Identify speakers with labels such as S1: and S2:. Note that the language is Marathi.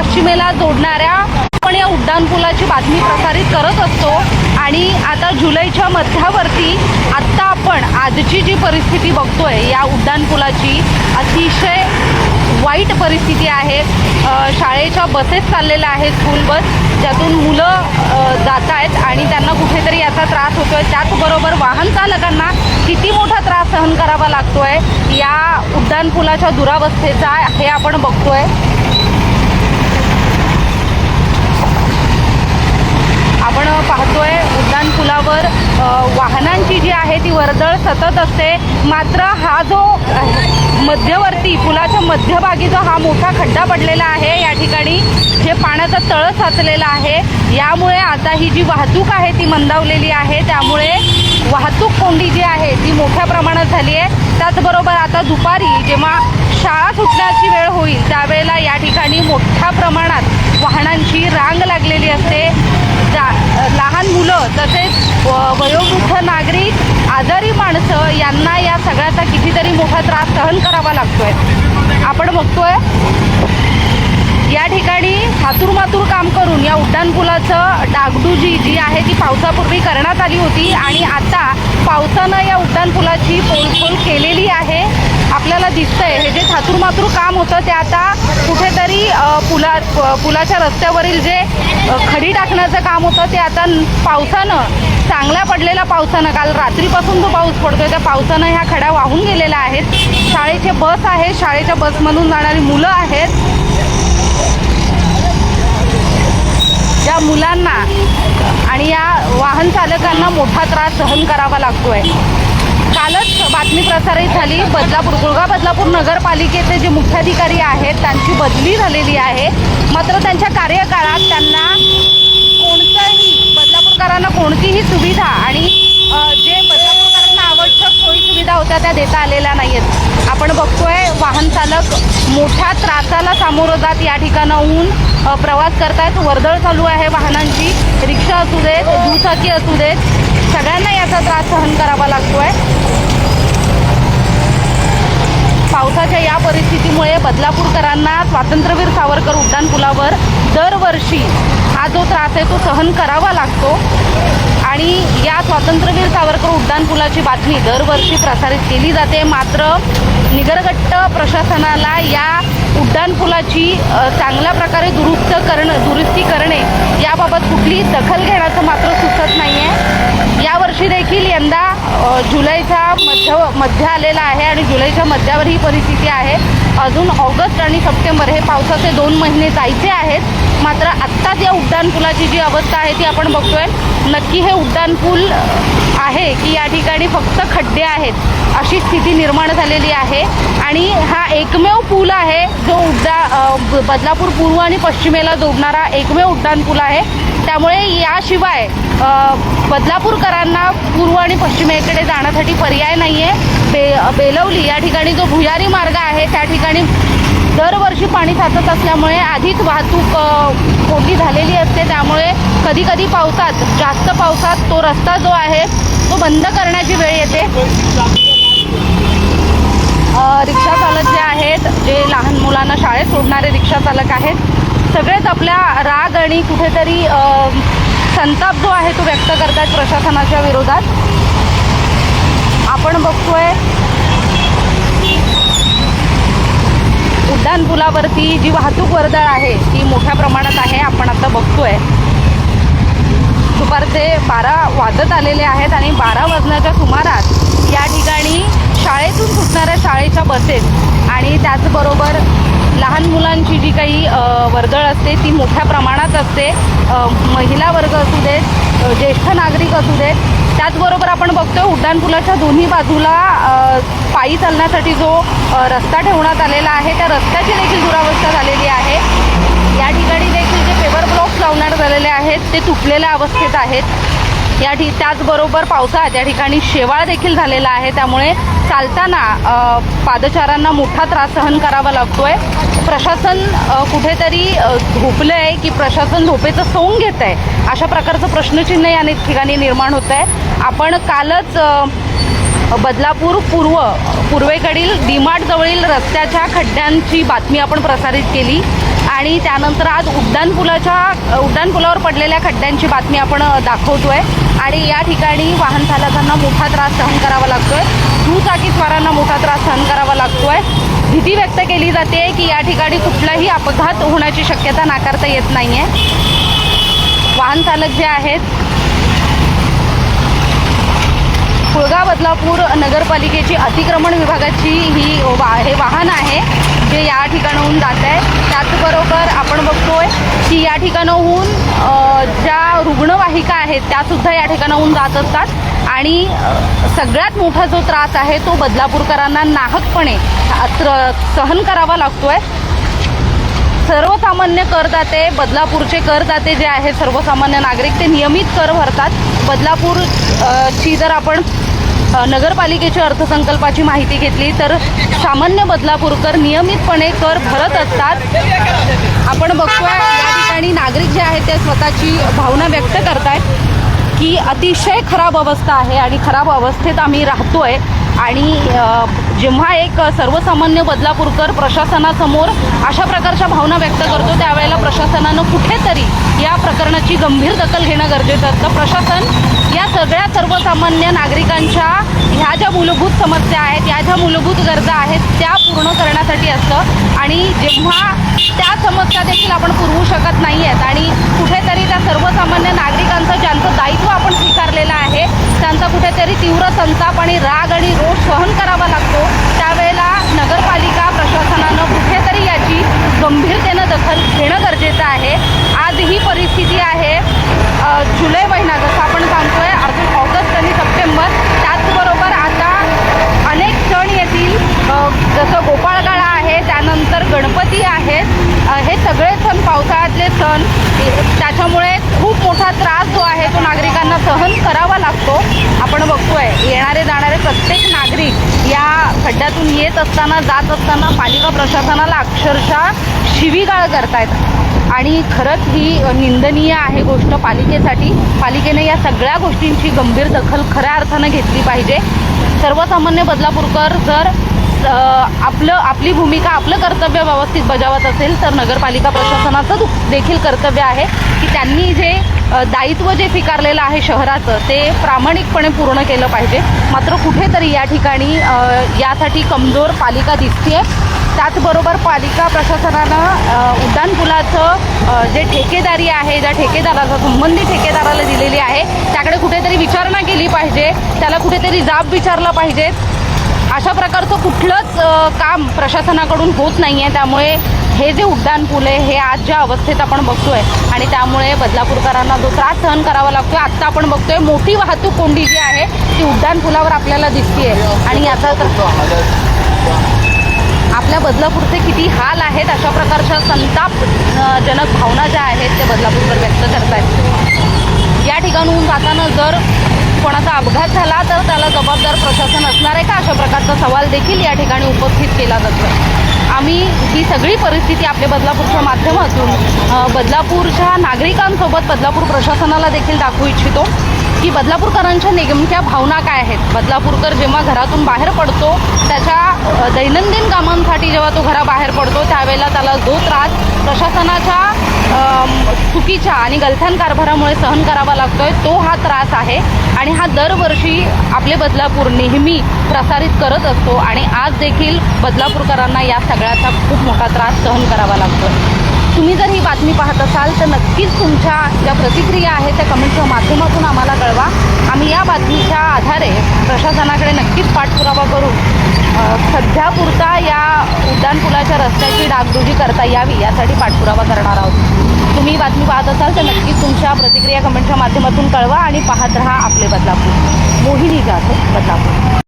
S1: पश्चिमेला जोडणाऱ्या आपण या उड्डाणपुलाची बातमी प्रसारित करत असतो. आणि आता जुलैच्या मध्यावरती आत्ता आपण आजची जी परिस्थिती बघतोय या उड्डाणपुलाची अतिशय वाईट परिस्थिती आहे. शाळेच्या बसेस चाललेल्या आहेत स्कूल बस ज्यातून मुलं जात आहेत आणि त्यांना कुठेतरी याचा त्रास होतोय. त्याचबरोबर वाहन चालकांना किती मोठा त्रास सहन करावा लागतोय या उड्डाणपुलाच्या दुरावस्थेचा हे आपण बघतोय. आपण पाहतोय उड्डाणपुलावर पुलावर वाहनांची जी आहे ती वर्दळ सतत असते. मात्र हा जो मध्यवर्ती पुलाच्या मध्यभागी जो हा मोठा खड्डा पडलेला आहे या ठिकाणी जे पाण्याचं तळ साचलेलं आहे यामुळे आता ही जी वाहतूक आहे ती मंदावलेली आहे. त्यामुळे वाहतूक कोंडी जी आहे ती मोठ्या प्रमाणात झाली आहे. त्याचबरोबर आता दुपारी जेव्हा शाळा सुटण्याची वेळ होईल त्यावेळेला या ठिकाणी मोठ्या प्रमाणात वाहनांची रांग लागलेली असते. जा लहान मुलं तसेच व- वयोवृद्ध नागरिक आजारी माणसं यांना या सगळ्याचा कितीतरी मोठा त्रास सहन करावा लागतोय. आपण बघतोय या ठिकाणी हातूरमातूर काम करून या उड्डाणपुलाचं डागडुजी जी आहे ती पावसापूर्वी करण्यात आली होती आणि आता पावसानं या उड्डाणपुलाची पोलखोल केलेली आहे. आपल्याला दिसतंय. हे जे थातूरमातूर काम होतं ते आता कुठेतरी पुला पुलाच्या रस्त्यावरील जे खडी टाकण्याचं काम होतं ते आता पावसानं चांगल्या पडलेला पावसानं काल रात्रीपासून जो पाऊस पडतोय त्या पावसानं ह्या खड्या वाहून गेलेल्या आहेत. शाळेचे बस आहे शाळेच्या बसमधून जाणारी मुलं आहेत. ज्या मुलांना आणि या वाहन चालकांना मोठा त्रास सहन करावा लागतोय. कालच बातमी प्रसारित झाली. बदलापूर गुळगा बदलापूर नगरपालिकेचे जे मुख्याधिकारी आहेत त्यांची बदली झालेली आहे. मात्र त्यांच्या कार्यकाळात त्यांना कोणतंही बदलापूरकरांना कोणतीही सुविधा आणि जे बदलापूरकरांना आवश्यक सोयी सुविधा होत्या त्या देता आलेल्या नाही आहेत आपण बघतोय वाहन चालक मोठ्या त्रासाला सामोरं जात या ठिकाणाहून प्रवास करतायत. वर्दळ चालू आहे वाहनांची. रिक्षा असू देत दुचाकी असू देत सगळ्यांना याचा त्रास सहन करावा लागतोय पावसाच्या या परिस्थितीमुळे बदलापूरकरांना स्वातंत्र्यवीर सावरकर उड्डाणपुलावर दरवर्षी हा जो त्रास आहे तो सहन करावा लागतो. आणि या स्वातंत्र्यवीर सावरकर उड्डाणपुलाची बातमी दरवर्षी प्रसारित केली जाते. मात्र निगरगट्ट प्रशासनाला या उड्डाणपुलाची चांगल्या प्रकारे दुरुस्त करणं दुरुस्ती करणे याबाबत कुठलीही दखल घेण्याचं मात्र सुचत नाही आहे यावर्षी देखील यंदा जुलैचा जुलैच्या मध्य मध्य आलेला आहे आणि जुलैच्या मध्यावर ही परिस्थिती आहे. अजून ऑगस्ट आणि सप्टेंबर हे पावसाचे दोन महिने जायचे आहेत. मात्र आत्ताच या उड्डाणपुलाची जी अवस्था आहे ती आपण बघतोय. नक्की हे उड्डाणपूल आहे की या ठिकाणी फक्त खड्डे आहेत अशी स्थिती निर्माण झालेली आहे. आणि हा एकमेव पूल आहे जो उड्डा बदलापूर पूर्व आणि पश्चिमेला जोडणारा एकमेव उड्डाणपूल आहे. त्यामुळे याशिवाय बदलापूरकरांना पूर्व आणि पश्चिमेकडे जाण्यासाठी पर्याय नाही आहे बे बेलवली या ठिकाणी जो भुयारी मार्ग आहे त्या ठिकाणी दरवर्षी पाणी साचत असल्यामुळे आधीच वाहतूक कोंडी झालेली असते. त्यामुळे कधी कधी पावसात जास्त पावसात तो रस्ता जो आहे तो बंद करण्याची वेळ येते. रिक्षा चालक जे आहेत जे लहान मुलांना शाळेत सोडणारे रिक्षा चालक आहेत सगळेच आपल्या राग आणि कुठेतरी संताप जो आहे तो व्यक्त करतात प्रशासनाच्या विरोधात. आपण बघतोय उड्डाणपुलावरती जी वाहतूक वर्दळ आहे ती मोठ्या प्रमाणात आहे आपण आता बघतोय. दुपारचे बारा वाजत आलेले आहेत आणि बारा वाजण्याच्या सुमारास या ठिकाणी शाळेतून सुटणाऱ्या शाळेच्या बसेस आणि त्याचबरोबर लहान मुलांची जी काही वर्दळ असते ती मोठ्या प्रमाणात असते. महिला वर्ग असू देत ज्येष्ठ नागरिक असू देत. त्याचबरोबर आपण बघतोय उड्डाणपुलाच्या दोन्ही बाजूला पायी चालण्यासाठी जो रस्ता ठेवण्यात आलेला आहे त्या रस्त्याची देखील दुरावस्था झालेली आहे. या ठिकाणी देखील जे पेपर ब्लॉक्स लावण्यात आलेले आहेत ते तुटलेल्या अवस्थेत आहेत. या ठी त्याचबरोबर पावसाळ्यात या ठिकाणी शेवाळ देखील झालेला आहे. त्यामुळे चालताना पादचारांना मोठा त्रास सहन करावा लागतोय. प्रशासन कुठेतरी झोपलं आहे की प्रशासन झोपेचं सोंग घेत आहे अशा प्रकारचं प्रश्नचिन्ह या ठिकाणी निर्माण होत आहे आपण कालच बदलापूर पूर्व पूर्वेकडील डीमार्ट रस्त्याच्या खड्ड्यांची बातमी आपण प्रसारित केली. आणि त्यानंतर आज उड्डाणपुलाच्या उड्डाणपुलावर पडलेल्या खड्ड्यांची बातमी आपण दाखवतो आहे आणि या ठिकाणी वाहन चालकांना मोठा त्रास सहन करावा लागतो आहे स्वारांना मोठा त्रास सहन करावा लागतो आहे भीती व्यक्त केली जाते की या ठिकाणी कुठलाही अपघात होण्याची शक्यता नाकारता येत नाहीये. वाहन चालक जे आहेत कुळगाव बदलापूर नगरपालिकेची अतिक्रमण विभागाची ही वा हे वाहन आहे जे या ठिकाणाहून जात आहे. त्याचबरोबर आपण बघतोय की या ठिकाणाहून ज्या रुग्णवाहिका आहेत त्यासुद्धा या ठिकाणाहून जात असतात. आणि सगळ्यात मोठा जो त्रास आहे तो बदलापूरकरांना नाहकपणे त्र- सहन करावा लागतोय. सर्वसामान्य करदाते बदलापूरचे करदाते जे आहेत सर्वसामान्य नागरिक ते नियमित कर भरतात. बदलापूर ची जर आपण नगरपालिकेच्या अर्थसंकल्पाची माहिती घेतली तर सामान्य बदलापूरकर नियमितपणे कर भरत असतात. आपण बघतोय या ठिकाणी नागरिक जे आहेत ते स्वतःची भावना व्यक्त करतायत की अतिशय खराब अवस्था आहे आणि खराब अवस्थेत आम्ही राहतोय. आणि जेव्हा एक सर्वसामान्य बदलापूरकर प्रशासनासमोर अशा प्रकारच्या भावना व्यक्त करतो त्यावेळेला प्रशासनानं कुठेतरी या प्रकरणाची गंभीर दखल घेणं गरजेचं असतं प्रशासन या सगळ्या सर्वसामान्य नागरिकांच्या ह्या ज्या मूलभूत समस्या आहेत या ज्या मूलभूत गरजा आहेत त्या पूर्ण करण्यासाठी असतं आणि जेव्हा त्या समस्या देखील आपण पुरवू शकत नाही आहेत आणि कुठेतरी त्या सर्वसामान्य नागरिकांचं ज्यांचं दायित्व आपण स्वीकारलेलं आहे त्यांचा कुठेतरी तीव्र संताप आणि राग आणि रोष सहन करावा लागतो त्यावेळेला नगरपालिका प्रशासनानं कुठेतरी याची गंभीरतेनं दखल घेणं गरजेचं आहे. आज ही परिस्थिती आहे जुलै महिना जसं आपण सांगतोय अजून ऑगस्ट आणि सप्टेंबर त्याचबरोबर आता अनेक सण येतील जसं गोपाळ गणपती आहेत. हे सगळे सण पावसाळ्यातले सण. त्याच्यामुळे खूप मोठा त्रास जो आहे तो नागरिकांना सहन करावा लागतो. आपण बघतोय येणारे जाणारे प्रत्येक नागरिक या खड्ड्यातून येत असताना जात असताना पालिका प्रशासनाला अक्षरशः शिवीगाळ करतायत. आणि खरंच ही निंदनीय आहे गोष्ट पालिकेसाठी. पालिकेने या सगळ्या गोष्टींची गंभीर दखल खऱ्या अर्थानं घेतली पाहिजे. सर्वसामान्य बदलापूरकर जर आपलं आपली भूमिका आपलं कर्तव्य व्यवस्थित बजावत असेल तर नगरपालिका प्रशासनाचं देखील कर्तव्य आहे की त्यांनी जे दायित्व जे स्वीकारलेलं आहे शहराचं ते प्रामाणिकपणे पूर्ण केलं पाहिजे. मात्र कुठेतरी या ठिकाणी यासाठी कमजोर पालिका दिसते त्याचबरोबर पालिका प्रशासनानं उड्डाणपुलाचं जे ठेकेदारी आहे ज्या ठेकेदाराचा संबंधित ठेकेदाराला दिलेली आहे त्याकडे कुठेतरी विचारणा केली पाहिजे त्याला कुठेतरी जाब विचारला पाहिजे. अशा प्रकारचं कुठलंच काम प्रशासनाकडून होत नाही आहे त्यामुळे हे जे उड्डाण पूल आहे हे आज ज्या अवस्थेत आपण बघतोय आणि त्यामुळे बदलापूरकरांना जो त्रास सहन करावा लागतोय आत्ता आपण बघतोय मोठी वाहतूक कोंडी जी आहे ती उड्डाण पुलावर आपल्याला दिसतीये. आणि याचा आपल्या बदलापूरचे किती हाल आहेत अशा प्रकारच्या संताप जनक भावना ज्या आहेत ते बदलापूरकर व्यक्त करत आहेत या ठिकाणहून जाताना जर कोणाचा अपघात झाला तर त्याला जबाबदार प्रशासन असणार आहे का? अशा प्रकारचा सवाल देखील या ठिकाणी उपस्थित केला जातो आम्ही ही सगळी परिस्थिती आपल्या बदलापूरच्या माध्यमातून बदलापूरच्या नागरिकांसोबत बदलापूर प्रशासनाला देखील दाखवू इच्छितो. की बदलापूरकरांच्या नेमक्या भावना काय आहेत? बदलापूरकर जेव्हा घरातून बाहेर पडतो त्याच्या दैनंदिन कामांसाठी जेव्हा तो घराबाहेर पडतो त्यावेळेला त्याला जो त्रास प्रशासनाच्या चुकीच्या आणि गलथान कारभारामुळे सहन करावा लागतोय तो हा त्रास आहे. आणि हा दरवर्षी आपले बदलापूर नेहमी प्रसारित करत असतो आणि आज देखील बदलापूरकरांना या सगळ्याचा खूप मोठा त्रास सहन करावा लागतोय. तुम्ही जर ही बातमी पाहत असाल तर नक्कीच तुमच्या ज्या प्रतिक्रिया आहेत त्या कमेंटच्या माध्यमातून आम्हाला कळवा. आम्ही या बातमीच्या आधारे प्रशासनाकडे नक्कीच पाठपुरावा करू. सध्या सध्यापुरता या उड्डाणपुलाच्या रस्त्याची डागडुजी करता यावी यासाठी पाठपुरावा करणार आहोत. तुम्ही बातमी पाहत असाल तर नक्कीच तुमच्या प्रतिक्रिया कमेंटच्या माध्यमातून कळवा आणि पाहत रहा आपले बदलापूर. मोहिनी जातो बदलापूर.